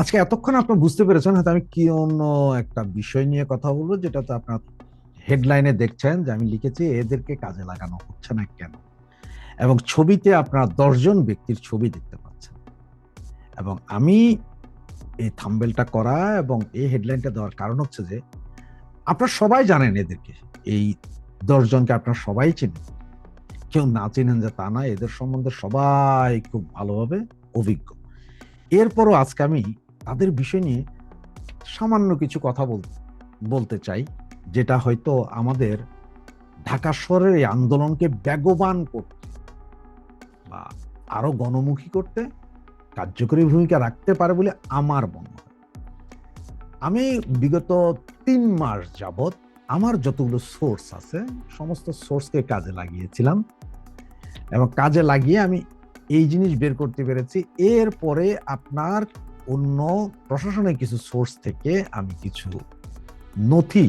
আজকে এতক্ষণ আপনার বুঝতে পেরেছেন, হয়তো আমি কি অন্য একটা বিষয় নিয়ে কথা বলব যেটা তো আপনার হেডলাইনে দেখছেন যে আমি লিখেছি, এদেরকে কাজে লাগানো হচ্ছে না কেন? এবং ছবিতে আপনার দশজন ব্যক্তির ছবি দেখতে পাচ্ছেন। এবং আমি এই থাম্বেলটা করা এবং এই হেডলাইনটা দেওয়ার কারণ হচ্ছে যে, আপনারা সবাই জানেন এদেরকে। এই দশজনকে আপনারা সবাই চেনেন। কেউ না চেনেন যে তা না, এদের সম্বন্ধে সবাই খুব ভালোভাবে অভিজ্ঞ। এরপরও আজকে আমি তাদের বিষয় নিয়ে সামান্য কিছু কথা বল, বলতে চাই, যেটা হয়তো আমাদের ঢাকা শহরের এই আন্দোলনকে বেগবান করতে বা আরও গণমুখী করতে কার্যকরী ভূমিকা রাখতে পারে বলে আমার মনে হয়। আমি বিগত তিন মাস যাবৎ আমার যতগুলো সোর্স আছে, সমস্ত সোর্সকে কাজে লাগিয়েছিলাম এবং কাজে লাগিয়ে আমি এই জিনিস বের করতে পেরেছি। এরপরে আপনার অন্য প্রশাসনের কিছু সোর্স থেকে আমি কিছু নথি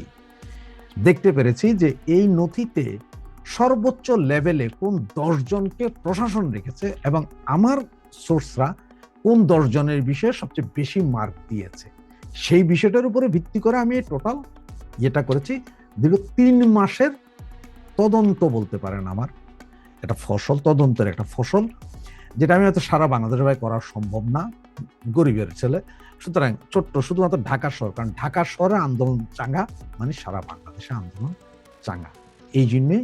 দেখতে পেরেছি যে এই নথিতে সর্বোচ্চ লেভেলে কোন দশজনকে প্রশাসন রেখেছে এবং আমার সোর্সরা কোন দশজনের বিষয়ে সবচেয়ে বেশি মার্ক দিয়েছে। সেই বিষয়টার উপরে ভিত্তি করে আমি টোটাল যেটা করেছি, দীর্ঘ তিন মাসের তদন্ত বলতে পারেন আমার। একটা ফসল তদন্তের একটা ফসল, যেটা আমি হয়তো সারা বাংলাদেশের ভাই করা সম্ভব না। গরিবের ছেলে। সুতরাং ছোট্ট শুধুমাত্র ঢাকা শহর, কারণ ঢাকা শহরে আন্দোলন চাঙ্গা মানে সারা বাংলাদেশে আন্দোলন চাঙ্গা। এই জন্যে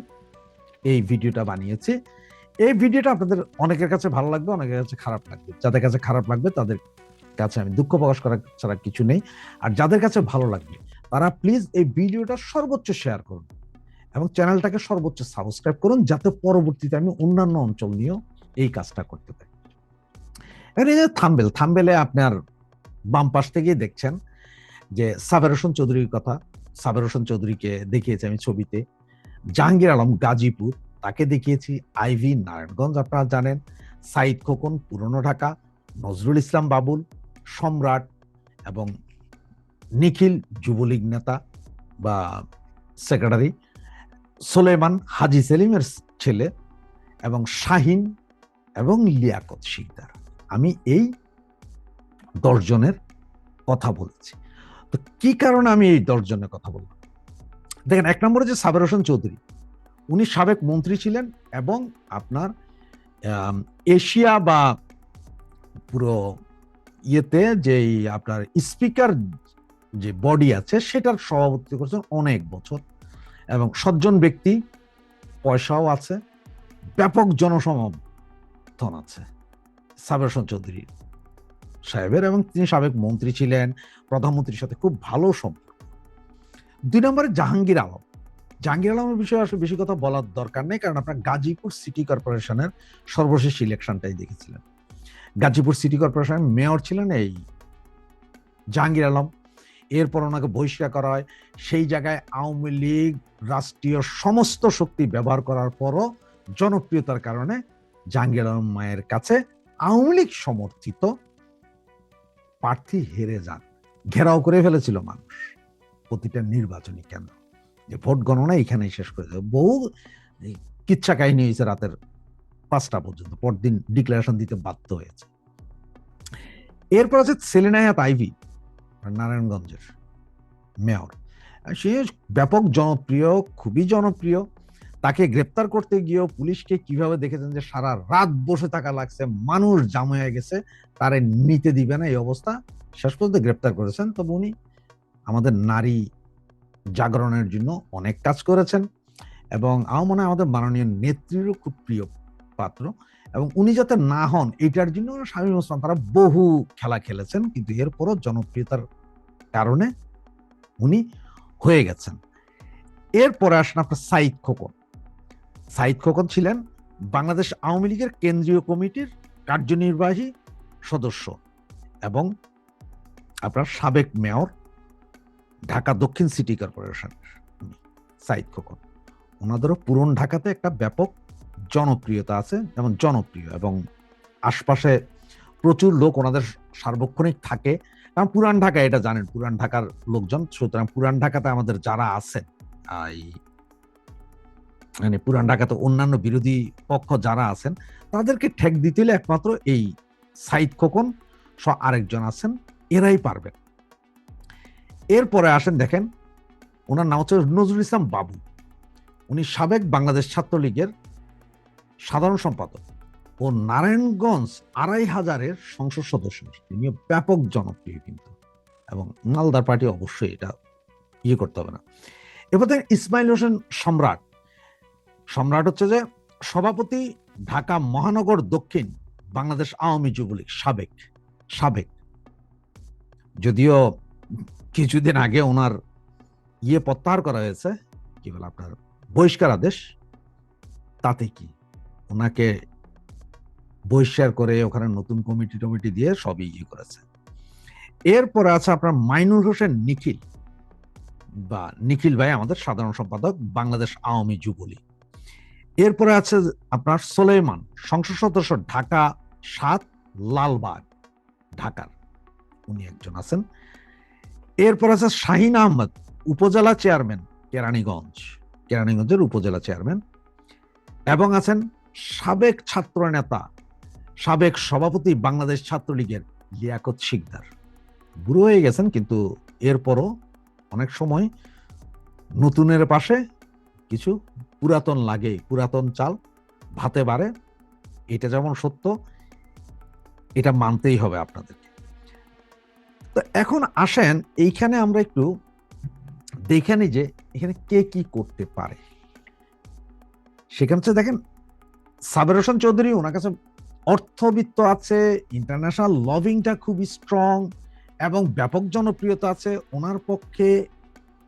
এই ভিডিওটা বানিয়েছি। এই ভিডিওটা আপনাদের অনেকের কাছে ভালো লাগবে, অনেকের কাছে খারাপ লাগবে। যাদের কাছে খারাপ লাগবে, তাদের কাছে আমি দুঃখ প্রকাশ করা ছাড়া কিছু নেই। আর যাদের কাছে ভালো লাগবে, তারা প্লিজ এই ভিডিওটা সর্বোচ্চ শেয়ার করুন এবং চ্যানেলটাকে সর্বোচ্চ সাবস্ক্রাইব করুন, যাতে পরবর্তীতে আমি অন্যান্য অঞ্চল নিয়েও এই কাজটা করতে পারি। থাম্বেল, থাম্বেলে আপনার বাম পাশ থেকেই দেখছেন যে সাবের হোসেন চৌধুরীর কথা সাবের হোসেন চৌধুরীকে দেখিয়েছি আমি ছবিতে। জাহাঙ্গীর আলম গাজীপুর, তাকে দেখিয়েছি আইভি নারায়ণগঞ্জ, আপনারা জানেন। সাইদ খোকন, পুরনো ঢাকা, নজরুল ইসলাম বাবুল, সম্রাট এবং নিখিল যুবলীগ নেতা বা সেক্রেটারি, সোলেমান হাজি সেলিমের ছেলে এবং শাহিন এবং লিয়াকত শিকদার। আমি এই দশজনের কথা বলেছি। তো কি কারণে আমি এই দশজনের কথা বললাম? দেখেন, এক নম্বরে যে সাবের হোসেন চৌধুরী, উনি সাবেক মন্ত্রী ছিলেন এবং আপনার এশিয়া বা পুরো ইয়েতে যে আপনার স্পিকার যে বডি আছে, সেটার সভাপতি করছেন অনেক বছর এবং সজ্জন ব্যক্তি, পয়সাও আছে, ব্যাপক জনসমর্থন আছে। সাবের চৌধুরী সাহেবের এবং তিনি সাবেক মন্ত্রী ছিলেন, প্রধানমন্ত্রীর সাথে খুব ভালো সম্পর্ক। দুই নম্বরে জাহাঙ্গীর আলম। জাহাঙ্গীর আলমের বিষয়ে আসলে বেশি কথা বলার দরকার নেই, কারণ আপনার গাজীপুর সিটি কর্পোরেশনের সর্বশেষ ইলেকশনটাই দেখেছিলেন। গাজীপুর সিটি কর্পোরেশনের মেয়র ছিলেন এই জাহাঙ্গীর আলম। এরপর ওনাকে বহিষ্কার করা হয়। সেই জায়গায় আওয়ামী লীগ, রাষ্ট্রীয় সমস্ত শক্তি ব্যবহার করার পরও জনপ্রিয়তার কারণে জাহাঙ্গীর আলম মায়ের কাছে আওয়ামী লীগ সমর্থিত প্রার্থী হেরে যান। ঘেরাও করে ফেলেছিল মানুষ প্রতিটা নির্বাচনী কেন্দ্র। যে ভোট গণনা এখানেই শেষ করে দেবে। বহু কিচ্ছা কাহিনী হয়েছে রাতের পাঁচটা পর্যন্ত। পরদিন ডিক্লারেশন দিতে বাধ্য হয়েছে। এরপর আছে সেলিনায়াত আইভি নারায়ণগঞ্জের মেয়র। সে ব্যাপক জনপ্রিয়, খুবই জনপ্রিয়। তাকে গ্রেপ্তার করতে গিয়েও পুলিশকে কীভাবে দেখেছেন যে সারা রাত বসে থাকা লাগছে, মানুষ জাম হয়ে গেছে, তারে নিতে দিবে না, এই অবস্থা শেষ পর্যন্ত গ্রেপ্তার করেছেন। তবে উনি আমাদের নারী জাগরণের জন্য অনেক কাজ করেছেন এবং আমার মনে হয় আমাদের মাননীয় নেত্রীরও খুব প্রিয় পাত্র এবং উনি যাতে না হন এটার জন্য স্বামী ওসমান, তারা বহু খেলা খেলেছেন, কিন্তু এরপরও জনপ্রিয়তার কারণে উনি হয়ে গেছেন। এরপরে আসেন আপনার সাইদ খোকন। সাইদ খোকন ছিলেন বাংলাদেশ আওয়ামী লীগের কেন্দ্রীয় কমিটির কার্যনির্বাহী সদস্য এবং আপনার সাবেক মেয়র, ঢাকা দক্ষিণ সিটি কর্পোরেশন সাইদ খোকন। ওনাদেরও পুরন ঢাকাতে একটা ব্যাপক জনপ্রিয়তা আছে যেমন জনপ্রিয় এবং আশপাশে প্রচুর লোক ওনাদের সার্বক্ষণিক থাকে। কারণ পুরান ঢাকা এটা জানেন, পুরান ঢাকার লোকজন, সুতরাং পুরান ঢাকাতে আমাদের যারা আছেন এই মানে পুরান ঢাকাতে অন্যান্য বিরোধী পক্ষ যারা আছেন, তাদেরকে ঠেক দিতে হলে একমাত্র এই সাইদ খোকন আরেকজন আছেন, এরাই পারবেন। এরপরে আসেন দেখেন, ওনার নাম হচ্ছে নজরুল ইসলাম বাবু। উনি সাবেক বাংলাদেশ ছাত্রলীগের সাধারণ সম্পাদক ও নারায়ণগঞ্জ আড়াই হাজারের সংসদ সদস্য। তিনি ব্যাপক জনপ্রিয় কিন্তু এবং মালদার পার্টি অবশ্যই এটা ইয়ে করতে হবে না। এরপর দেখেন ইসমাইল হোসেন সম্রাট সম্রাট হচ্ছে যে সভাপতি ঢাকা মহানগর দক্ষিণ বাংলাদেশ আওয়ামী যুবলীগ, সাবেক সাবেক। যদিও কিছুদিন আগে ওনার ইয়ে প্রত্যাহার করা হয়েছে, কি বলে আপনার, বহিষ্কার আদেশ। তাতে কি? ওনাকে বহিষ্কার করে ওখানে নতুন কমিটি টমিটি দিয়ে সবই ইয়ে করেছে। এরপরে আছে আপনার মাইনুর হোসেন নিখিল, বা নিখিল ভাই আমাদের সাধারণ সম্পাদক, বাংলাদেশ আওয়ামী যুবলীগ। এরপরে আছে আপনার সোলেমান সংসদ সদস্য ঢাকা সাত, লালবাগ, ঢাকার। উনি একজন আছেন। এরপর আছে শাহিন আহমদ, উপজেলা চেয়ারম্যান, কেরানীগঞ্জ। কেরানীগঞ্জের উপজেলা চেয়ারম্যান। এবং আছেন সাবেক ছাত্র নেতা সাবেক সভাপতি বাংলাদেশ ছাত্রলীগের লিয়াকত শিকদার। বুড়ো হয়ে গেছেন, কিন্তু এরপরও অনেক সময় নতুনের পাশে কিছু পুরাতন লাগে, পুরাতন চাল, ভাতে বাড়ে, এটা যেমন সত্য, এটা মানতেই হবে আপনাদেরকে। তো এখন আসেন, এইখানে আমরা একটু দেখে নিই যে এখানে কে কি করতে পারে। সেখানে হচ্ছে দেখেন, সাবের হোসেন চৌধুরী, ওনার কাছে অর্থবিত্ত আছে ইন্টারন্যাশনাল লভিংটা খুবই স্ট্রং এবং ব্যাপক জনপ্রিয়তা আছে। ওনার পক্ষে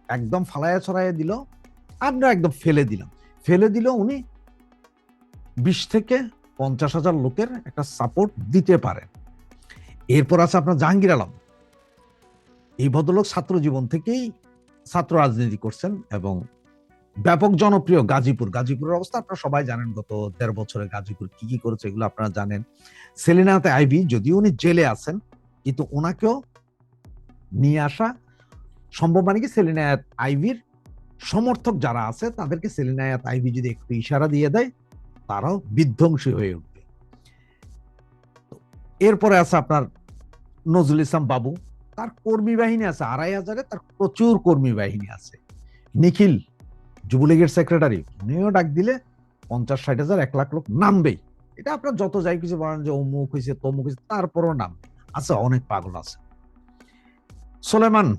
একদম ফালায়া ছড়াইয়া দিল আমরা একদম ফেলে দিলাম ফেলে দিল উনি বিশ থেকে পঞ্চাশ হাজার লোকের একটা সাপোর্ট দিতে পারেন। এরপর আছে আপনার জাহাঙ্গীর আলম। এই ভদ্রলোক ছাত্র জীবন থেকেই ছাত্র রাজনীতি করছেন এবং ব্যাপক জনপ্রিয় গাজীপুর। গাজীপুরের অবস্থা আপনারা সবাই জানেন, গত দেড় বছরে গাজীপুর কি কি করেছে এগুলো আপনারা জানেন। সেলিনাতে আইবি যদিও উনি জেলে আছেন, কিন্তু ওনাকেও নিয়ে আসা সম্ভব মানে কি সেলিনায়াত আইভির সমর্থক যারা আছে, তাদেরকে সেলিনায়াত আইভি যদি একটু ইশারা দিয়ে দেয়, তারাও বিধ্বংসী হয়ে উঠবে। এরপরে আছে আপনার নজরুল ইসলাম বাবু। তার কর্মী বাহিনী আছে, আড়াই হাজারে তার প্রচুর কর্মী বাহিনী আছে। নিখিল, যুবলীগের সেক্রেটারি উনিও ডাক দিলে পঞ্চাশ, ষাট হাজার, এক লাখ লোক নামবেই। এটা আপনার যত যাই কিছু বলেন যে অমুক হয়েছে, তমুক হয়েছে, তারপরও নাম। আছে, অনেক পাগল আছে। সোলেমান,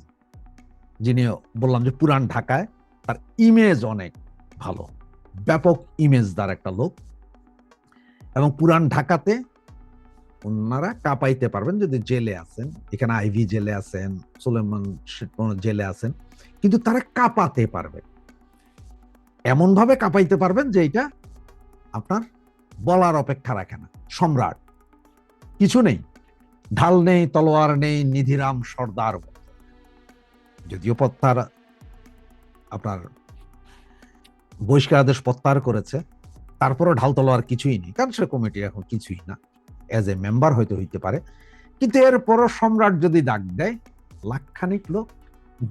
যিনি বললাম যে পুরান ঢাকায় তার ইমেজ অনেক ভালো। ব্যাপক ইমেজদার একটা লোক। এবং পুরান ঢাকাতে ওনারা কাঁপাইতে পারবেন যদি জেলে আছেন, এখানে আইভি জেলে আছেন, সুলেমান জেলে আছেন, কিন্তু তারা কাঁপাতে পারবে। এমন ভাবে কাঁপাইতে পারবেন যে এটা আপনার বলার অপেক্ষা রাখে না। সম্রাট। কিছু নেই। ঢাল নেই, তলোয়ার নেই, নিধিরাম সর্দার। যদিও প্রত্যাহার আপনার বহিষ্কার আদেশ প্রত্যাহার করেছে তারপরে ঢাল তলোয়ার কিছুই নেই। কারণ সে কমিটি এখন কিছুই না। এজ এ মেম্বার হয়তো হইতে পারে। কিন্তু এরপরও সম্রাট যদি ডাক দেয়, লাখখানিক লোক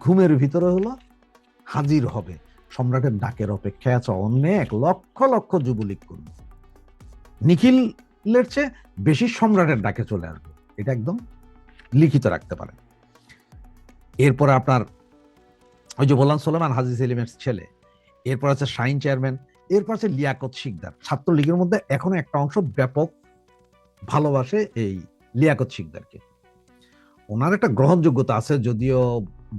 ঘুমের ভিতরে হলো হাজির হবে। সম্রাটের ডাকের অপেক্ষায় আছে অনেক লক্ষ লক্ষ যুবলীগ কর্মী। নিখিলের চেয়ে বেশি সম্রাটের ডাকে চলে আসবে। এটা একদম লিখিত রাখতে পারে এরপরে আপনার ওই যে বললাম সোলেমান হাজি সেলিমের ছেলে, এরপর আছে শাইন চেয়ারম্যান, এরপর আছে লিয়াকত শিকদার। ছাত্রলীগের মধ্যে এখনও একটা অংশ ব্যাপক ভালোবাসে এই লিয়াকত শিকদারকে। ওনার একটা গ্রহণযোগ্যতা আছে, যদিও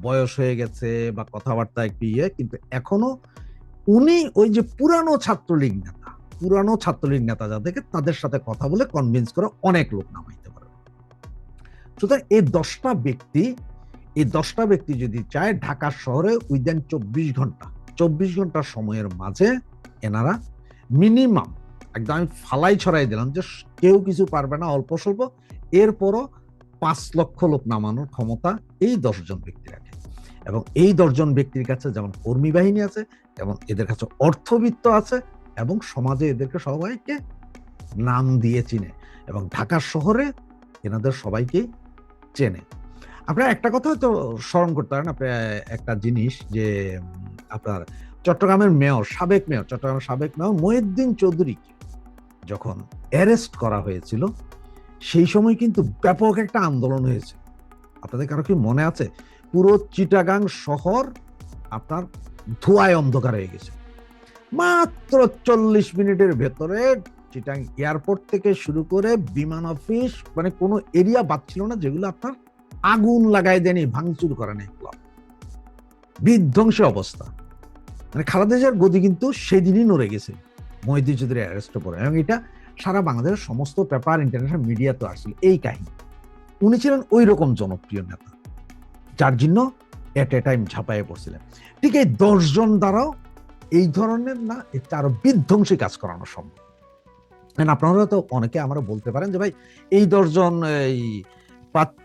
বয়স হয়ে গেছে বা কথাবার্তা একটু ইয়ে কিন্তু এখনও উনি ওই যে পুরানো ছাত্রলীগ নেতা, পুরানো ছাত্রলীগ নেতা যাদেরকে তাদের সাথে কথা বলে কনভিন্স করে অনেক লোক নামাইতে পারে সুতরাং এই দশটা ব্যক্তি এই দশটা ব্যক্তি যদি চায় ঢাকা শহরে উইদিন চব্বিশ ঘণ্টা চব্বিশ ঘণ্টা সময়ের মাঝে এনারা মিনিমাম একদম আমি ফালাই ছড়াই দিলাম যে কেউ কিছু পারবে না, অল্প স্বল্প। এরপরও পাঁচ লক্ষ লোক নামানোর ক্ষমতা এই দশজন ব্যক্তি রাখে। এবং এই দশজন ব্যক্তির কাছে যেমন কর্মী বাহিনী আছে এবং এদের কাছে অর্থবিত্ত আছে এবং সমাজে এদেরকে সবাইকে নাম দিয়ে চিনে। এবং ঢাকা শহরে এনাদের সবাইকেই চেনে। আপনার একটা কথা হয়তো স্মরণ করতে পারেন আপনি একটা জিনিস যে, আপনার চট্টগ্রামের মেয়র, সাবেক মেয়র, চট্টগ্রামের সাবেক মেয়র মহিউদ্দিন চৌধুরীকে যখন অ্যারেস্ট করা হয়েছিল, সেই সময় কিন্তু ব্যাপক একটা আন্দোলন হয়েছে। আপনাদের কারও কি মনে আছে? পুরো চিটাগাং শহর আপনার ধোঁয়ায় অন্ধকার হয়ে গেছে। মাত্র চল্লিশ মিনিটের ভেতরে চিটাং এয়ারপোর্ট থেকে শুরু করে বিমান অফিস মানে কোনো এরিয়া বাদ ছিল না যেগুলো আপনার আগুন লাগাই দেয়নি, ভাঙচুর করে নেই ক্লাব। বিধ্বংসী অবস্থা। মানে খালেদা জিয়ার গদি কিন্তু সেদিনই নড়ে গেছে মহিদি চৌধুরী অ্যারেস্ট পরে। এবং এটা সারা বাংলাদেশের সমস্ত পেপার ইন্টারন্যাশনাল মিডিয়া তো আসছিল এই কাহিনী। উনি ছিলেন ওই রকম জনপ্রিয় নেতা, যার জন্য এট এ টাইম ঝাঁপাইয়ে পড়ছিলেন। ঠিক এই দশজন দ্বারাও এই ধরনের না এটা আরও বিধ্বংসী কাজ করানো সম্ভব। আপনারা তো অনেকে আমরা বলতে পারেন যে, ভাই, এই দশজন, এই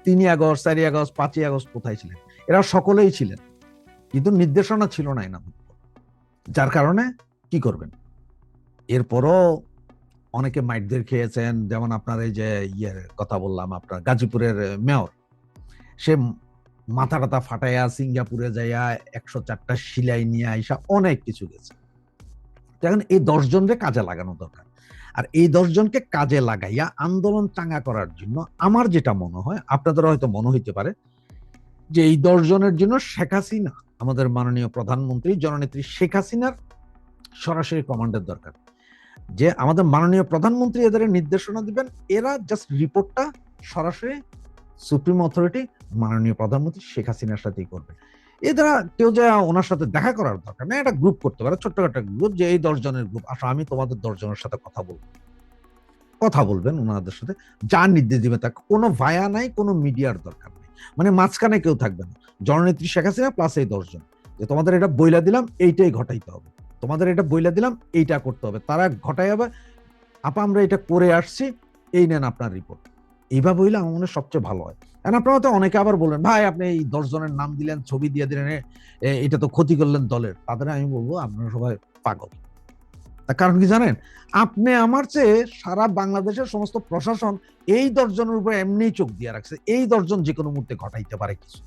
তিনই আগস্ট চারই আগস্ট, পাঁচই আগস্ট কোথায় ছিলেন? এরা সকলেই ছিলেন। কিন্তু নির্দেশনা ছিল না এনাদের যার কারণে কি করবেন? এরপরও অনেকে মাইটদের খেয়েছেন, যেমন আপনার এই যে ইয়ের কথা বললাম, আপনার গাজীপুরের মেয়র। সে মাথা টাথা ফাটাইয়া সিঙ্গাপুরে যাইয়া একশো চারটা সিলাই নিয়ে আইসা অনেক কিছু গেছে। এখন এই দশজনকে কাজে লাগানো দরকার আর এই দশজনকে কাজে লাগাইয়া আন্দোলন চাঙ্গা করার জন্য আমার যেটা মনে হয় আপনাদের হয়তো মনে হইতে পারে, যে এই দশজনের জন্য শেখ হাসিনা, আমাদের মাননীয় প্রধানমন্ত্রী, জননেত্রী শেখ হাসিনার সরাসরি কমান্ডের দরকার। যে আমাদের মাননীয় প্রধানমন্ত্রী এদের নির্দেশনা দিবেন, এরা জাস্ট রিপোর্টটা সরাসরি সুপ্রিম অথরিটি মাননীয় প্রধানমন্ত্রী শেখ হাসিনার সাথেই করবে। এরা কেউ যা ওনার সাথে দেখা করার দরকার নেই একটা গ্রুপ করতে পারে ছোট্ট একটা গ্রুপ যে এই দশ জনের গ্রুপ আসো আমি তোমাদের দশ জনের সাথে কথা বলব। কথা বলবেন ওনাদের সাথে, যা নির্দেশ দিবে তা কোনো ভায়া নাই, কোনো মিডিয়ার দরকার নেই। মানে মাঝখানে কেউ থাকবে না। জননেত্রী শেখ হাসিনা প্লাস এই দশজন যে তোমাদের এটা বইলা দিলাম, এইটাই ঘটাইতে হবে। তোমাদের এটা বইলা দিলাম, এইটা করতে হবে। তারা ঘটাই হবে। আপা, আমরা এটা করে আসছি, এই নেন আপনার রিপোর্ট এইভাবে হইলে আমার মনে সবচেয়ে ভালো হয়। আপনারা তো অনেকে আবার বলবেন ভাই, আপনি এই দশ জনের নাম দিলেন, ছবি দিয়ে দিলেন এটা তো ক্ষতি করলেন দলের। তাদের আমি বলব, আপনারা সবাই পাগল। তার কারণ কি জানেন? আপনি আমার চেয়ে সারা বাংলাদেশের সমস্ত প্রশাসন এই দশজনের উপর এমনি চোখ দিয়ে রাখছে। এই দশজন যে কোনো মুহূর্তে ঘটাইতে পারে কিছু।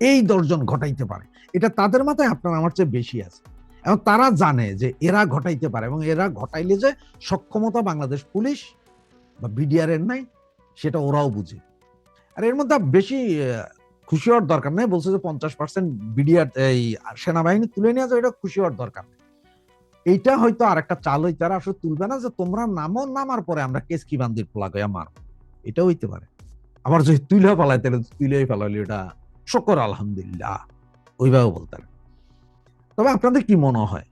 এই দশজন ঘটাইতে পারে। এটা তাদের মাথায় আপনার আমার চেয়ে বেশি আছে। এবং তারা জানে যে এরা ঘটাইতে পারে এবং এরা ঘটাইলে যে সক্ষমতা বাংলাদেশ পুলিশ বা বিডিআর এর নাই, সেটা ওরাও বুঝে। আর এর মধ্যে বেশি খুশি হওয়ার দরকার নেই। বলছে যে পঞ্চাশ পার্সেন্ট বিডিআর, এই সেনাবাহিনী তুলে নিয়ে যায় এটা খুশি হওয়ার দরকার এইটা হয়তো আর একটা চাল হইতে আর আসলে তুলবে না যে তোমরা নামো, নামার পরে আমরা কেস কি বান্দির পোলা গয়া মারব। এটা হইতে পারে। আবার যদি তুলে ফেলায় তাহলে তুলেই ফেলাইলে ওটা শকর, আলহামদুলিল্লাহ। ওইভাবে বলতে পারে। তবে আপনাদের কি মনে হয়?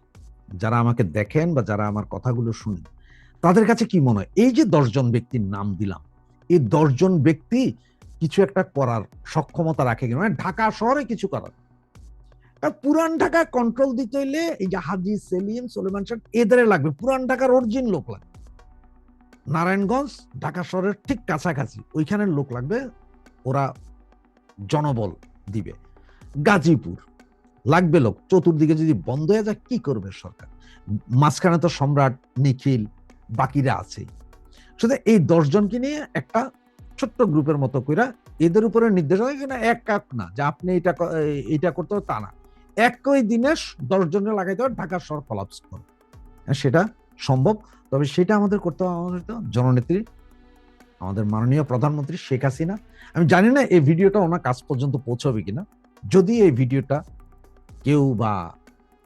যারা আমাকে দেখেন বা যারা আমার কথাগুলো শুনেন, তাদের কাছে কি মনে হয়? এই যে দশজন ব্যক্তির নাম দিলাম, এই দশজন ব্যক্তি কিছু একটা করার সক্ষমতা রাখে কিনা মানে ঢাকা শহরে কিছু করার। পুরান ঢাকা কন্ট্রোল দিতে হইলে এই যে হাজি সেলিম, সোলেমান শাহ, এদের লাগবে। পুরান ঢাকার অরিজিন লোক লাগবে। নারায়ণগঞ্জ, ঢাকা শহরের ঠিক কাছাকাছি ওইখানের লোক লাগবে, ওরা জনবল দিবে। গাজীপুর, লাগবে লোক। চতুর্দিকে যদি বন্ধ হয়ে যায়, কি করবে সরকার? মাঝখানে তো সম্রাট নিখিল, বাকিরা আছেই। শুধু এই দশজনকে নিয়ে একটা ছোট্ট গ্রুপের মতো কইরা এদের উপরে নির্দেশ হয় কিনা এক কাক না যে আপনি এটা এইটা করতে হবে তা না। একই দিনে দশ জনের লাগাইতে হবে ঢাকার শহর কলাপস হ্যাঁ, সেটা সম্ভব। তবে সেটা আমাদের করতে হবে আমাদের তো জননেত্রী আমাদের মাননীয় প্রধানমন্ত্রী শেখ হাসিনা। আমি জানি না এই ভিডিওটা ওনার কাছ পর্যন্ত পৌঁছবে কিনা। যদি এই ভিডিওটা কেউ বা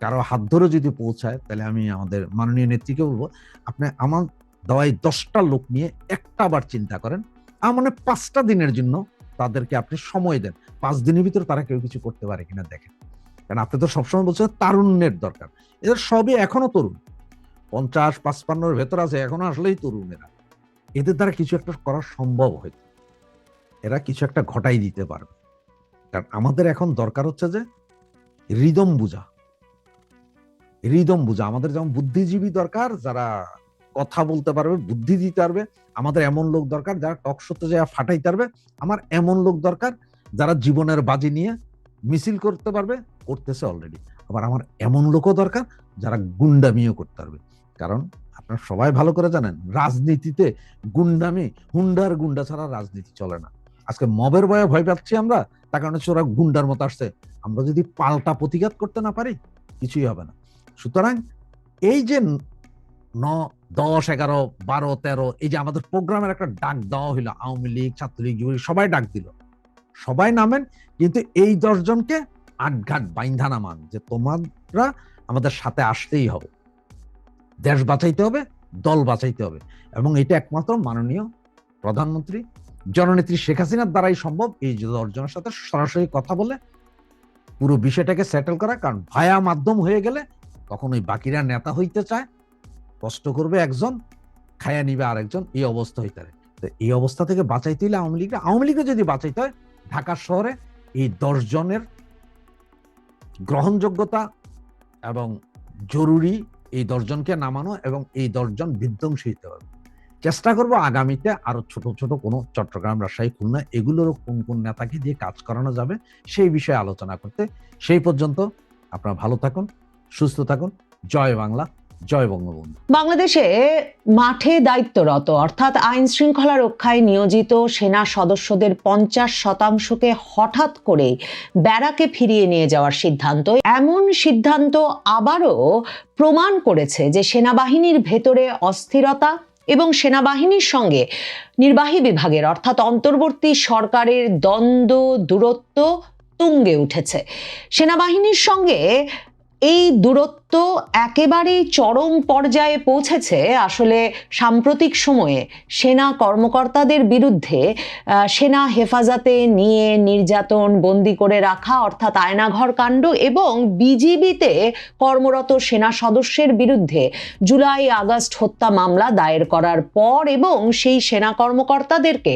কারও হাত ধরে যদি পৌঁছায় তাহলে আমি আমাদের মাননীয় নেত্রীকে বলব আপনি আমার দেওয়াই দশটা লোক নিয়ে একটা বার চিন্তা করেন। মনে পাঁচটা দিনের জন্য তাদেরকে আপনি সময় দেন। পাঁচ দিনের ভিতরে তারা কেউ কিছু করতে পারে কিনা দেখেন। কারণ আপনি তো সবসময় বলছেন তারুণ্যের দরকার। এদের সবই এখনও তরুণ। পঞ্চাশ, পাঁচপান্নর ভেতর আছে, এখনও আসলেই তরুণ এরা এদের দ্বারা কিছু একটা করা সম্ভব হয়তো। এরা কিছু একটা ঘটাই দিতে পারবে। কারণ আমাদের এখন দরকার হচ্ছে যে রিদম বুঝা। রিদম বুঝা। আমাদের যেমন বুদ্ধিজীবী দরকার, যারা কথা বলতে পারবে, বুদ্ধি দিতে পারবে, আমাদের এমন লোক দরকার যারা টক শোতে যা ফাটাইতে পারবে, আমার এমন লোক দরকার যারা জীবনের বাজি নিয়ে মিছিল করতে পারবে, করতেছে অলরেডি আবার আমার এমন লোকও দরকার যারা গুন্ডামিও করতে পারবে। কারণ আপনারা সবাই ভালো করে জানেন, রাজনীতিতে গুন্ডামি, হুন্ডার গুন্ডা ছাড়া রাজনীতি চলে না। আজকে মবের বয়ে ভয় পাচ্ছি আমরা, তার কারণে ওরা গুন্ডার মতো আসছে। আমরা যদি পাল্টা প্রতিঘাত করতে না পারি, কিছুই হবে না। সুতরাং এই যে ন, দশ, এগারো, বারো, তেরো, এই যে আমাদের প্রোগ্রামের একটা ডাক দেওয়া হইল, আওয়ামী লীগ, ছাত্রলীগ, যুবলীগ, সবাই ডাক দিল। সবাই নামেন, কিন্তু এই দশজনকে আটঘাট বাইন্ধা নামান, যে তোমরা আমাদের সাথে আসতেই হবে। দেশ বাঁচাইতে হবে, দল বাঁচাইতে হবে। এবং এটা একমাত্র মাননীয় প্রধানমন্ত্রী, জননেত্রী শেখ হাসিনার দ্বারাই সম্ভব এই দশজনের সাথে সরাসরি কথা বলে পুরো বিষয়টাকে সেটেল করা, কারণ ভায়া মাধ্যম হয়ে গেলে তখন ওই বাকিরা নেতা হইতে চায় কষ্ট করবে একজন খায়া নিবে আরেকজন, এই অবস্থা হইতে পারে। তো এই অবস্থা থেকে বাঁচাইতে হইলে আওয়ামী লীগকে আওয়ামী লীগকে যদি বাঁচাইতে হয়, ঢাকা শহরে এই দশ জনের গ্রহণযোগ্যতা এবং জরুরি এই দশজনকে নামানো এবং এই দশজন বিধ্বংসী হতে হবে। চেষ্টা করব আগামীতে আরও ছোট ছোট কোনো চট্টগ্রাম, রাজশাহী, খুলনা এগুলোরও কোন কোন নেতাকে দিয়ে কাজ করানো যাবে সেই বিষয়ে আলোচনা করতে। সেই পর্যন্ত আপনারা ভালো থাকুন, সুস্থ থাকুন। জয় বাংলা। জয় বঙ্গবন্ধু। বাংলাদেশে মাঠে দায়িত্বরত, অর্থাৎ আইন শৃঙ্খলা রক্ষায় নিয়োজিত সেনা সদস্যদের পঞ্চাশ শতাংশকে হঠাৎ করে ব্যারাকে ফিরিয়ে নিয়ে যাওয়ার সিদ্ধান্ত, এমন সিদ্ধান্ত আবারও প্রমাণ করেছে যে সেনাবাহিনীর ভেতরে অস্থিরতা এবং সেনাবাহিনীর সঙ্গে নির্বাহী বিভাগের, অর্থাৎ অন্তর্বর্তী সরকারের দ্বন্দ্ব, দূরত্ব তুঙ্গে উঠেছে। সেনাবাহিনীর সঙ্গে এই দূরত্ব একেবারেই চরম পর্যায়ে পৌঁছেছে আসলে সাম্প্রতিক সময়ে সেনা কর্মকর্তাদের বিরুদ্ধে সেনা হেফাজতে নিয়ে নির্যাতন, বন্দি করে রাখা, অর্থাৎ আয়নাঘর কাণ্ড এবং বিজিবিতে কর্মরত সেনা সদস্যের বিরুদ্ধে জুলাই আগস্ট হত্যা মামলা দায়ের করার পর এবং সেই সেনা কর্মকর্তাদেরকে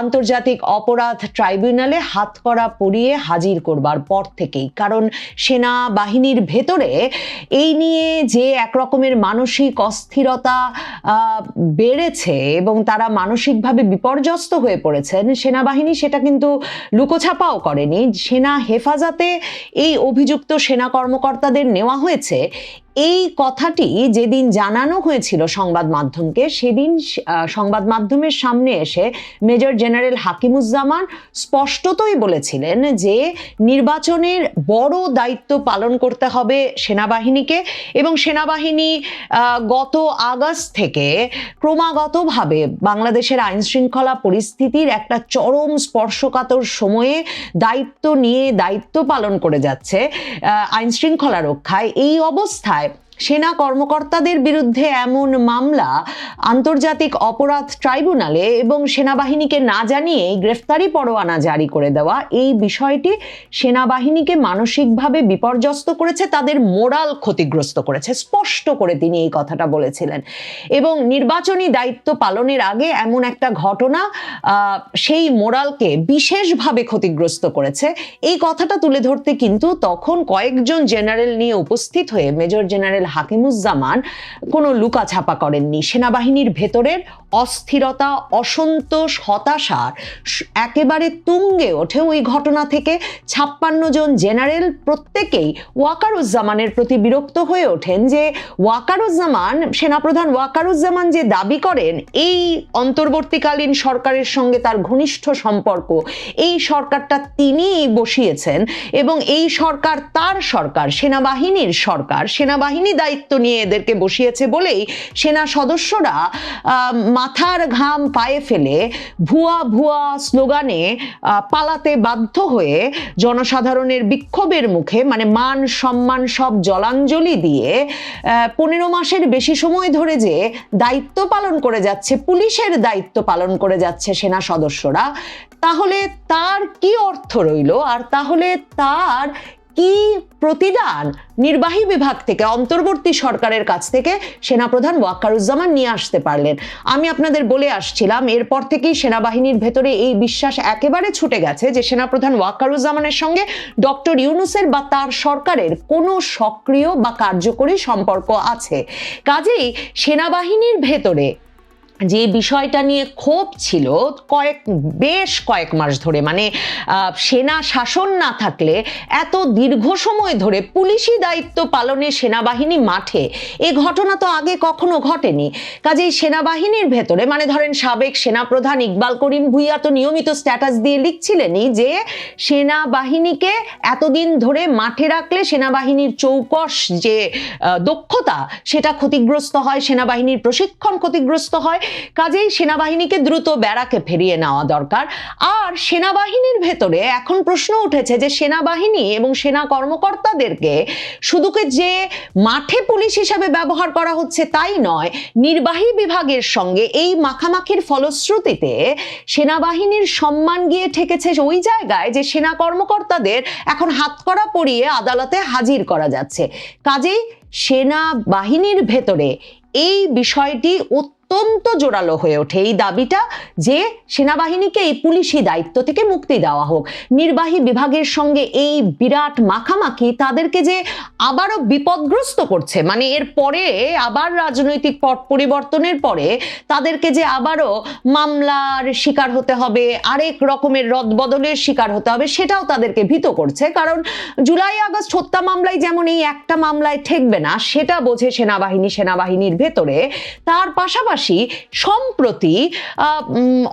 আন্তর্জাতিক অপরাধ ট্রাইব্যুনালে হাতকড়া পরিয়ে হাজির করবার পর থেকেই। কারণ সেনা বাহিনীর ভেতরে এই নিয়ে যে একরকমের মানসিক অস্থিরতা বেড়েছে এবং তারা মানসিকভাবে বিপর্যস্ত হয়ে পড়েছেন, সেনাবাহিনী সেটা কিন্তু লুকোছাপাও করেনি। সেনা হেফাজতে এই অভিযুক্ত সেনা কর্মকর্তাদের নেওয়া হয়েছে। এই কথাটি যেদিন জানানো হয়েছিল সংবাদ মাধ্যমকে, সেদিন সংবাদ মাধ্যমের সামনে এসে মেজর জেনারেল হাকিমুজ্জামান স্পষ্টতই বলেছিলেন যে নির্বাচনের বড় দায়িত্ব পালন করতে হবে সেনাবাহিনীকে এবং সেনাবাহিনী গত আগস্ট থেকে ক্রমাগতভাবে বাংলাদেশের আইন শৃঙ্খলা পরিস্থিতির একটা চরম স্পর্শকাতর সময়ে দায়িত্ব নিয়ে দায়িত্ব পালন করে যাচ্ছে আইন শৃঙ্খলা রক্ষায়। এই অবস্থায় সেনা কর্মকর্তাদের বিরুদ্ধে এমন মামলা, আন্তর্জাতিক অপরাধ ট্রাইব্যুনালে এবং সেনাবাহিনীকে না জানিয়েই গ্রেফতারি পরোয়ানা জারি করে দেওয়া, এই বিষয়টি সেনাবাহিনীকে মানসিকভাবে বিপর্যস্ত করেছে, তাদের মোরাল ক্ষতিগ্রস্ত করেছে, স্পষ্ট করে তিনি এই কথাটা বলেছিলেন। এবং নির্বাচনী দায়িত্ব পালনের আগে এমন একটা ঘটনা সেই মোরালকে বিশেষভাবে ক্ষতিগ্রস্ত করেছে। এই কথাটা তুলে ধরতে কিন্তু তখন কয়েকজন জেনারেল নিয়ে উপস্থিত হয়ে, মেজর জেনারেল হাকিমুজ্জামান কোনো লুকাছাপা করেননি। সেনাবাহিনীর ভেতরের অস্থিরতা, অসন্তোষ, হতাশার একেবারে তুঙ্গে ওঠে ওই ঘটনা থেকে। ছাপ্পান্ন জন জেনারেল প্রত্যেকেই ওয়াকারুজ্জামানের প্রতি বিরক্ত হয়ে ওঠেন যে ওয়াকারুজ্জামান, সেনাপ্রধান ওয়াকারুজ্জামান যে দাবি করেন, এই অন্তর্বর্তীকালীন সরকারের সঙ্গে তার ঘনিষ্ঠ সম্পর্ক, এই সরকারটা তিনিই বসিয়েছেন এবং এই সরকার তার সরকার, সেনাবাহিনীর সরকার, সেনাবাহিনী দায়িত্ব নিয়ে এদেরকে বসিয়েছে বলেই সেনা সদস্যরা মাথার ঘাম পায়ে ফেলে ভুয়া ভুয়া স্লোগানে পালাতে বাধ্য হয়ে জনসাধারণের বিক্ষোভের মুখে মানে মান সম্মান সব জলাঞ্জলি দিয়ে পনেরো মাসের বেশি সময় ধরে যে দায়িত্ব পালন করে যাচ্ছে, পুলিশের দায়িত্ব পালন করে যাচ্ছে সেনা সদস্যরা, তাহলে তার কি অর্থ রইল? আর তাহলে তার কি প্রতিদান নির্বাহী বিভাগ থেকে, অন্তর্বর্তী সরকারের কাছ থেকে সেনাপ্রধান ওয়াক্কারুজ্জামান নিয়ে আসতে পারলেন? আমি আপনাদের বলে আসছিলাম, এরপর থেকেই সেনাবাহিনীর ভেতরে এই বিশ্বাস একেবারে ছুটে গেছে যে সেনাপ্রধান ওয়াক্কারুজ্জামানের সঙ্গে ডক্টর ইউনুসের বা তার সরকারের কোনো সক্রিয় বা কার্যকরী সম্পর্ক আছে। কাজেই সেনাবাহিনীর ভেতরে যে বিষয়টা নিয়ে ক্ষোভ ছিল কয়েক, বেশ কয়েক মাস ধরে মানে সেনা শাসন না থাকলে এত দীর্ঘ সময় ধরে পুলিশি দায়িত্ব পালনে সেনাবাহিনী মাঠে, এ ঘটনা তো আগে কখনো ঘটেনি। কাজেই সেনাবাহিনীর ভেতরে মানে ধরেন সাবেক সেনাপ্রধান ইকবাল করিম ভুইয়া তো নিয়মিত স্ট্যাটাস দিয়ে লিখছিলেনই যে সেনাবাহিনীকে এতদিন ধরে মাঠে রাখলে সেনাবাহিনীর চৌকস যে দক্ষতা, সেটা ক্ষতিগ্রস্ত হয়, সেনাবাহিনীর প্রশিক্ষণ ক্ষতিগ্রস্ত হয় কাজেই সেনাবাহিনীকে দ্রুত ব্যারাকে ফিরিয়ে নেওয়া দরকার। আর সেনাবাহিনীর ভেতরে এখন প্রশ্ন উঠেছে যে সেনাবাহিনী এবং সেনা কর্মকর্তাদেরকে শুধুকে যে মাঠে পুলিশ হিসাবে ব্যবহার করা হচ্ছে তাই নয়, নির্বাহী বিভাগের সঙ্গে এই মাখামাখির ফলশ্রুতিতে সেনাবাহিনীর সম্মান গিয়ে ঠেকেছে ওই জায়গায় যে সেনা কর্মকর্তাদের এখন হাতকড়া পরিয়ে আদালতে হাজির করা যাচ্ছে। কাজেই সেনাবাহিনীর ভেতরে এই বিষয়টি অত্যন্ত জোরালো হয়ে ওঠে। এই দাবিটা যে সেনাবাহিনীকে এই পুলিশি দায়িত্ব থেকে মুক্তি দেওয়া হোক। নির্বাহী বিভাগের সঙ্গে এই বিরাট মাখামাখি তাদেরকে যে আবারও বিপদগ্রস্ত করছে মানে এর পরে আবার রাজনৈতিক পট পরিবর্তনের পরে তাদেরকে যে আবারও মামলার শিকার হতে হবে, আরেক রকমের রদবদলের শিকার হতে হবে, সেটাও তাদেরকে ভীত করছে। কারণ জুলাই, আগস্ট হত্যা মামলায় যেমন এই একটা মামলায় ঠেকবে না, সেটা বোঝে সেনাবাহিনী, সেনাবাহিনীর ভেতরে। তার পাশাপাশি সম্প্রতি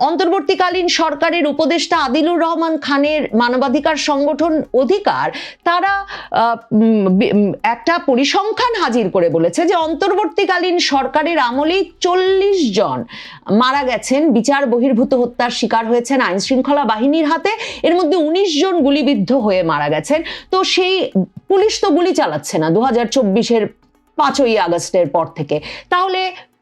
অন্তর্বর্তীকালীন সরকারের উপদেষ্টা আদিলুর রহমান খানের মানবাধিকার সংগঠন অধিকার, তারা একটা পরিসংখ্যান হাজির করে বলেছে যে অন্তর্বর্তীকালীন সরকারের আমলেই চল্লিশ জন মারা গেছেন, বিচার বহির্ভূত হত্যার শিকার হয়েছেন আইন শৃঙ্খলা বাহিনীর হাতে, এর মধ্যে উনিশ জন গুলিবিদ্ধ হয়ে মারা গেছেন। তো সেই পুলিশ তো গুলি চালাচ্ছে না, দু হাজার চব্বিশের পাঁচই আগস্টের পর থেকে। তাহলে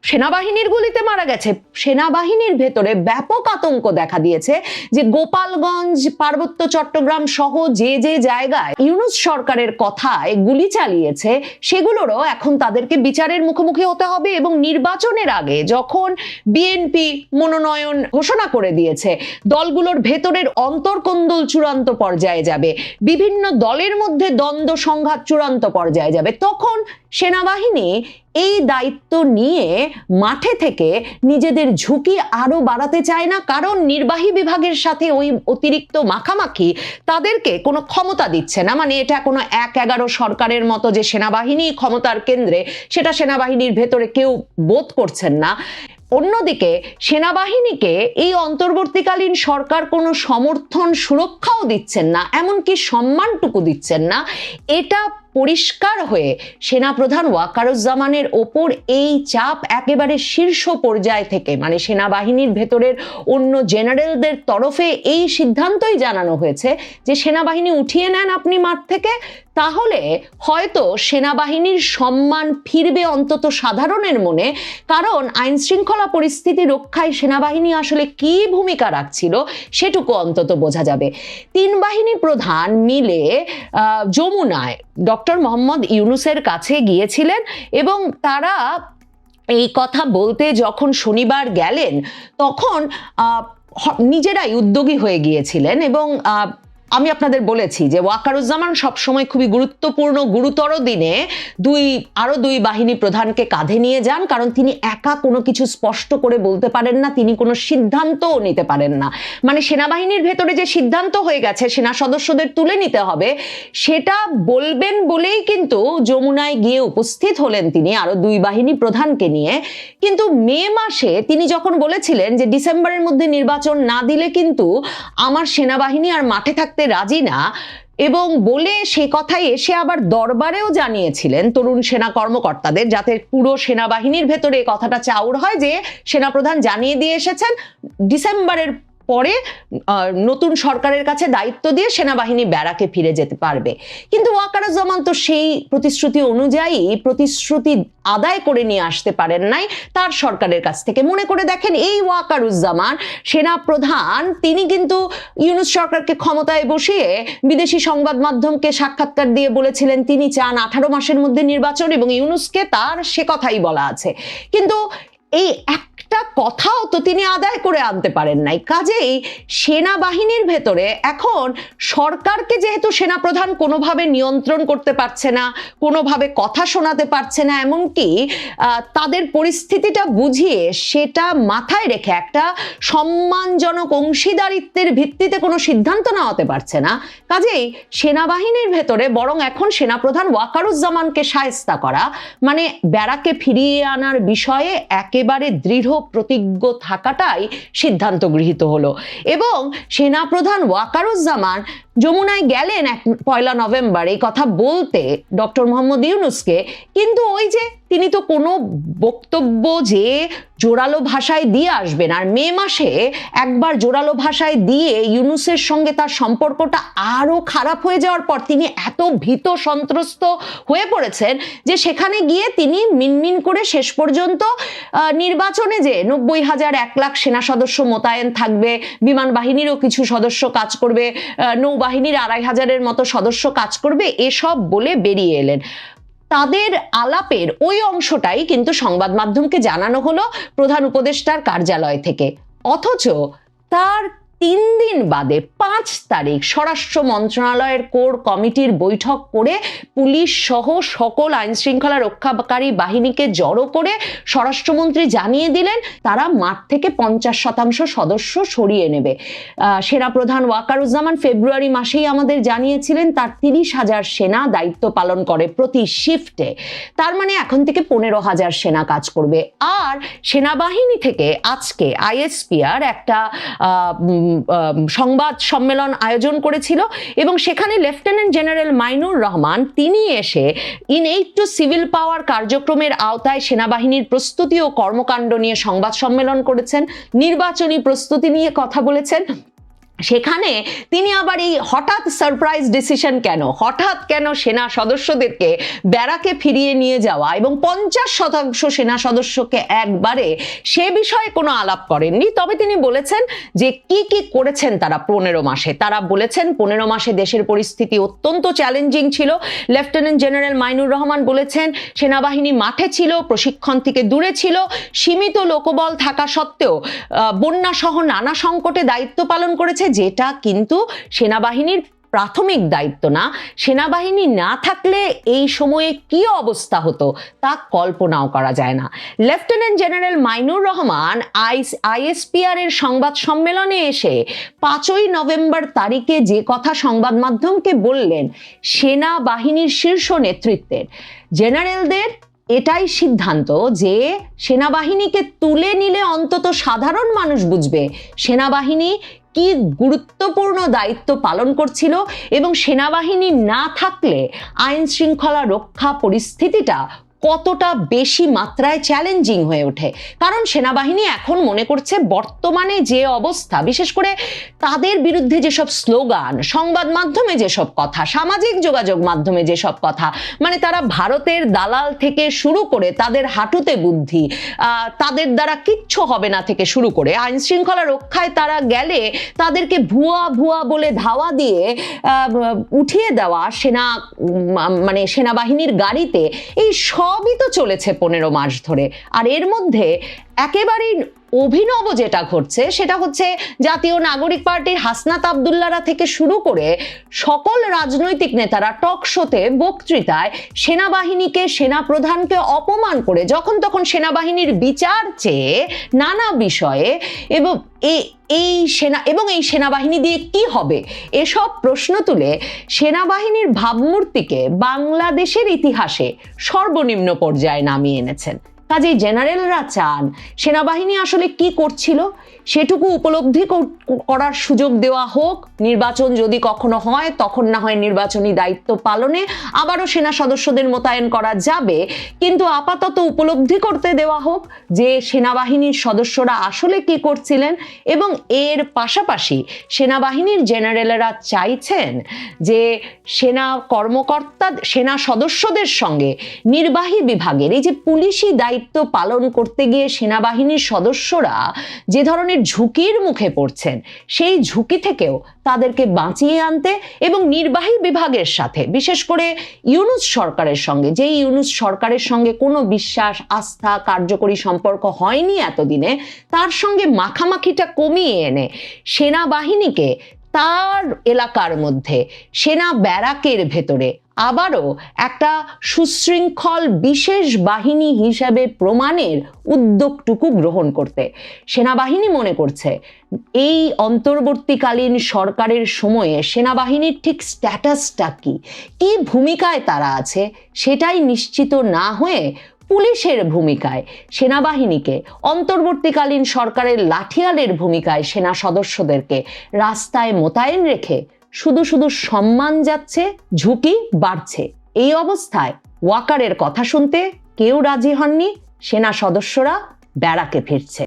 সেনাবাহিনীর গুলিতে মারা গেছে। সেনাবাহিনীর ভেতরে ব্যাপক আতঙ্ক দেখা দিয়েছে যে গোপালগঞ্জ, পার্বত্য চট্টগ্রাম সহ যে যে জায়গায় ইউনুস সরকারের কথায় গুলি চালিয়েছে, সেগুলোরও এখন তাদেরকে বিচারের মুখোমুখি হতে হবে এবং নির্বাচনের আগে যখন বিএনপি মনোনয়ন ঘোষণা করে দিয়েছে, দলগুলোর ভেতরের অন্তর্কন্দল চূড়ান্ত পর্যায়ে যাবে। বিভিন্ন দলের মধ্যে দ্বন্দ্ব সংঘাত চূড়ান্ত পর্যায়ে যাবে। তখন সেনাবাহিনী এই দায়িত্ব নিয়ে মাঠে থেকে নিজেদের ঝুঁকি আরও বাড়াতে চায় না, কারণ নির্বাহী বিভাগের সাথে ওই অতিরিক্ত মাখামাখি তাদেরকে কোনো ক্ষমতা দিচ্ছে না। মানে এটা কোনো এক এগারো সরকারের মতো যে সেনাবাহিনী ক্ষমতার কেন্দ্রে, সেটা সেনাবাহিনীর ভেতরে কেউ বোধ করছেন না। অন্যদিকে সেনাবাহিনীকে এই অন্তর্বর্তীকালীন সরকার কোনো সমর্থন সুরক্ষাও দিচ্ছেন না, এমনকি সম্মানটুকু দিচ্ছেন না। এটা পরিষ্কার হয়ে সেনাপ্রধান ওয়াকারুজ্জামানের ওপর এই চাপ একেবারে শীর্ষ পর্যায় থেকে মানে সেনাবাহিনীর ভেতরের অন্য জেনারেলদের তরফে এই সিদ্ধান্তই জানানো হয়েছে যে সেনাবাহিনী উঠিয়ে নেন আপনি মাঠ থেকে। তাহলে হয়তো সেনাবাহিনীর সম্মান ফিরবে অন্তত সাধারণের মনে, কারণ আইন শৃঙ্খলা পরিস্থিতি রক্ষায় সেনাবাহিনী আসলে কি ভূমিকা রাখছিল সেটুকু অন্তত বোঝা যাবে। তিন বাহিনী প্রধান মিলে যমুনায় ডক্টর মোহাম্মদ ইউনুসের কাছে গিয়েছিলেন এবং তারা এই কথা বলতে যখন শনিবার গেলেন, তখন নিজেরাই উদ্যোগী হয়ে গিয়েছিলেন এবং আমি আপনাদের বলেছি যে ওয়াকারুজ্জামান সবসময় খুবই গুরুত্বপূর্ণ, গুরুতর দিনে দুই, আরও দুই বাহিনী প্রধানকে কাঁধে নিয়ে যান, কারণ তিনি একা কোনো কিছু স্পষ্ট করে বলতে পারেন না, তিনি কোনো সিদ্ধান্তও নিতে পারেন না। মানে সেনাবাহিনীর ভেতরে যে সিদ্ধান্ত হয়ে গেছে, সেনা সদস্যদের তুলে নিতে হবে, সেটা বলবেন বলেই কিন্তু যমুনায় গিয়ে উপস্থিত হলেন তিনি আরও দুই বাহিনী প্রধানকে নিয়ে। কিন্তু মে মাসে তিনি যখন বলেছিলেন যে ডিসেম্বরের মধ্যে নির্বাচন না দিলে কিন্তু আমার সেনাবাহিনী আর মাঠে থাকতে রাজি না এবং বলে সে কথাই এসে আবার দরবারেও জানিয়েছিলেন তরুণ সেনা কর্মকর্তাদের যাতে পুরো সেনাবাহিনীর ভেতরে এই কথাটা চাউর হয় যে সেনাপ্রধান জানিয়ে দিয়ে এসেছেন ডিসেম্বরের পরে নতুন সরকারের কাছে দায়িত্ব দিয়ে সেনাবাহিনী ব্যারাকে ফিরে যেতে পারবে। কিন্তু ওয়াকারুজ্জামান তো সেই প্রতিশ্রুতি অনুযায়ী প্রতিশ্রুতি আদায় করে নিয়ে আসতে পারেন নাই তার সরকারের কাছ থেকে। মনে করে দেখেন, এই ওয়াকারুজ্জামান সেনা প্রধান তিনি কিন্তু ইউনুস সরকারকে ক্ষমতায় বসিয়ে বিদেশি সংবাদ মাধ্যমকে সাক্ষাৎকার দিয়ে বলেছিলেন, তিনি চান আঠারো মাসের মধ্যে নির্বাচন এবং ইউনুসকে তার সে কথাই বলা আছে। কিন্তু এই একটা কথাও তো তিনি আদায় করে আনতে পারেন নাই। কাজেই সেনাবাহিনীর ভেতরে এখন সরকারকে যেহেতু সেনাপ্রধান কোনোভাবে নিয়ন্ত্রণ করতে পারছে না, কোনোভাবে কথা শোনাতে পারছে না, এমনকি তাদের পরিস্থিতিটা বুঝিয়ে সেটা মাথায় রেখে একটা সম্মানজনক অংশীদারিত্বের ভিত্তিতে কোনো সিদ্ধান্ত নেওয়াতে পারছে না। কাজেই সেনাবাহিনীর ভেতরে বরং এখন সেনাপ্রধান ওয়াকারুজ্জামানকে সায়স্তা করা মানে ব্যারাকে ফিরিয়ে আনার বিষয়ে একেবারে দৃঢ় প্রতিজ্ঞ থাকাটাই সিদ্ধান্ত গৃহীত হলো। এবং সেনাপ্রধান ওয়াকারুজ্জামান যমুনায় গেলেন এক পয়লা নভেম্বর। এই কথা বলতে ডক্টর মোহাম্মদ ইউনুসকে, কিন্তু ওই যে তিনি তো কোনো বক্তব্য যে জোরালো ভাষায় দিয়ে আসবেন। আর মে মাসে একবার জোরালো ভাষায় দিয়ে ইউনুসের সঙ্গে তার সম্পর্কটা আরও খারাপ হয়ে যাওয়ার পর তিনি এত ভীত সন্ত্রস্ত হয়ে পড়েছেন যে সেখানে গিয়ে তিনি মিনমিন করে শেষ পর্যন্ত নির্বাচনে যে নব্বই হাজার এক লাখ সেনা সদস্য মোতায়েন থাকবে, বিমান বাহিনীরও কিছু সদস্য কাজ করবে নৌবাহিনীর আড়াই হাজারের মতো সদস্য কাজ করবে, এসব বলে বেরিয়ে এলেন। তাদের আলাপের ওই অংশটাই কিন্তু সংবাদ মাধ্যমকে জানানো হলো প্রধান উপদেষ্টার কার্যালয় থেকে। অথচ তার তিন দিন বাদে পাঁচ তারিখ স্বরাষ্ট্র মন্ত্রণালয়ের কোর কমিটির বৈঠক করে পুলিশ সহ সকল আইন শৃঙ্খলা রক্ষাকারী বাহিনীকে জড়ো করে স্বরাষ্ট্রমন্ত্রী জানিয়ে দিলেন, তারা মাঠ থেকে পঞ্চাশ শতাংশ সদস্য সরিয়ে নেবে। সেনাপ্রধান ওয়াকারুজ্জামান ফেব্রুয়ারি মাসেই আমাদের জানিয়েছিলেন, তার তিরিশ হাজার সেনা দায়িত্ব পালন করে প্রতি শিফটে। তার মানে এখন থেকে পনেরো হাজার সেনা কাজ করবে। আর সেনাবাহিনী থেকে আজকে আইএসপিআর একটা সংবাদ সম্মেলন আয়োজন করেছিল এবং সেখানে লেফটেন্যান্ট জেনারেল মাইনুর রহমান তিনি এসে in aid to civil power কার্যক্রমের আওতায় সেনাবাহিনীর প্রস্তুতি ও কর্মকাণ্ড নিয়ে সংবাদ সম্মেলন করেছেন, নির্বাচনী প্রস্তুতি নিয়ে কথা বলেছেন। সেখানে তিনি আবার এই হঠাৎ সারপ্রাইজ ডিসিশন কেন? হঠাৎ কেন সেনা সদস্যদেরকে ব্যারাকে ফিরিয়ে নিয়ে যাওয়া এবং পঞ্চাশ শতাংশ সেনা সদস্যকে একবারে সে বিষয়ে কোনো আলাপ করেননি। তবে তিনি বলেছেন যে কি কি করেছেন তারা পনেরো মাসে। তারা বলেছেন, পনেরো মাসে দেশের পরিস্থিতি অত্যন্ত চ্যালেঞ্জিং ছিল। লেফটেন্যান্ট জেনারেল মাইনুর রহমান বলেছেন, সেনাবাহিনী মাঠে ছিল, প্রশিক্ষণ থেকে দূরে ছিল। সীমিত লোকবল থাকা সত্ত্বেও বন্যা সহ নানা সংকটে দায়িত্ব পালন করেছে। যেটা কিন্তু সেনাবাহিনীর প্রাথমিক দায়িত্ব না। সেনাবাহিনী না থাকলে এই সময়ে কি অবস্থা হতো তা কল্পনাও করা যায় না। লেফটেন্যান্ট জেনারেল মাইনুর রহমান আইস, আইএসপিআর এর সংবাদ সম্মেলনে এসে পাঁচই নভেম্বর তারিখে যে কথা সংবাদ মাধ্যমকে বললেন, সেনাবাহিনীর শীর্ষ নেতৃত্বের। জেনারেলদের এটাই সিদ্ধান্ত যে সেনাবাহিনীকে তুলে নিলে অন্তত সাধারণ মানুষ বুঝবে, সেনাবাহিনী কি গুরুত্বপূর্ণ দায়িত্ব পালন করছিল এবং সেনাবাহিনী না থাকলে আইন শৃঙ্খলা রক্ষা পরিস্থিতিটা কতটা বেশি মাত্রায় চ্যালেঞ্জিং হয়ে ওঠে। কারণ সেনাবাহিনী এখন মনে করছে বর্তমানে যে অবস্থা, বিশেষ করে তাদের বিরুদ্ধে যেসব স্লোগান সংবাদ মাধ্যমে যেসব কথা, সামাজিক যোগাযোগ মাধ্যমে যেসব কথা মানে তারা ভারতের দালাল থেকে শুরু করে তাদের হাঁটুতে বুদ্ধি তাদের দ্বারা কিচ্ছু হবে না থেকে শুরু করে, আইন শৃঙ্খলা রক্ষায় তারা গেলে তাদেরকে ভুয়া ভুয়া বলে ধাওয়া দিয়ে উঠিয়ে দেওয়া সেনা মানে সেনাবাহিনীর গাড়িতে, এই সবই তো চলেছে পনেরো মাস ধরে। আর এর মধ্যে একেবারেই অভিনব যেটা ঘটছে, সেটা হচ্ছে জাতীয় নাগরিক পার্টির হাসনাত আবদুল্লারা থেকে শুরু করে সকল রাজনৈতিক নেতারা টক শোতে বক্তৃতায় সেনাবাহিনীকে, সেনাপ্রধানকে অপমান করে যখন তখন সেনাবাহিনীর বিচার চেয়ে নানা বিষয়ে এবং এই সেনা, এবং এই সেনাবাহিনী দিয়ে কি হবে? এসব প্রশ্ন তুলে সেনাবাহিনীর ভাবমূর্তিকে বাংলাদেশের ইতিহাসে সর্বনিম্ন পর্যায়ে নামিয়ে এনেছেন। কাজেই জেনারেলরা চান। সেনাবাহিনী আসলে কি করছিল? সেটুকু উপলব্ধি কর- করার সুযোগ দেওয়া হোক। নির্বাচন যদি কখনো হয়, তখন না হয় নির্বাচনী দায়িত্ব পালনে আবারও সেনা সদস্যদের মোতায়েন করা যাবে। কিন্তু আপাতত উপলব্ধি করতে দেওয়া হোক যে সেনাবাহিনীর সদস্যরা আসলে কি করছিলেন এবং এর পাশাপাশি সেনাবাহিনীর জেনারেলরা চাইছেন যে সেনা কর্মকর্তা, সেনা সদস্যদের সঙ্গে নির্বাহী বিভাগের, এই যে পুলিশি দায়িত্ব পালন করতে গিয়ে সেনাবাহিনীর সদস্যরা যে ধরনের ঝুঁকির মুখে পড়ছেন, সেই ঝুঁকি থেকেও তাদেরকে বাঁচিয়ে আনতে এবং নির্বাহী বিভাগের সাথে, বিশেষ করে ইউনুস সরকারের সঙ্গে, যেই ইউনুস সরকারের সঙ্গে কোনো বিশ্বাস, আস্থা, কার্যকরী সম্পর্ক হয়নি এতদিনে, তার সঙ্গে মাখামাখিটা কমিয়ে এনে সেনাবাহিনীকে তার এলাকার মধ্যে, সেনা ব্যারাকের ভেতরে আবারও একটা সুশৃঙ্খল বিশেষ বাহিনী হিসাবে প্রমাণের উদ্যোগটুকু গ্রহণ করতে। সেনাবাহিনী মনে করছে, এই অন্তর্বর্তীকালীন সরকারের সময়ে সেনাবাহিনীর ঠিক স্ট্যাটাসটা কি? কি ভূমিকায় তারা আছে? সেটাই নিশ্চিত না হয়ে পুলিশের ভূমিকায়, সেনাবাহিনীকে, অন্তর্বর্তীকালীন সরকারের লাঠিয়ালের ভূমিকায় সেনা সদস্যদেরকে রাস্তায় মোতায়েন রেখে শুধু শুধু সম্মান যাচ্ছে, ঝুঁকি বাড়ছে। এই অবস্থায় ওয়াকারের কথা শুনতে কেউ রাজি হননি, সেনা সদস্যরা ব্যারাকে ফিরছে।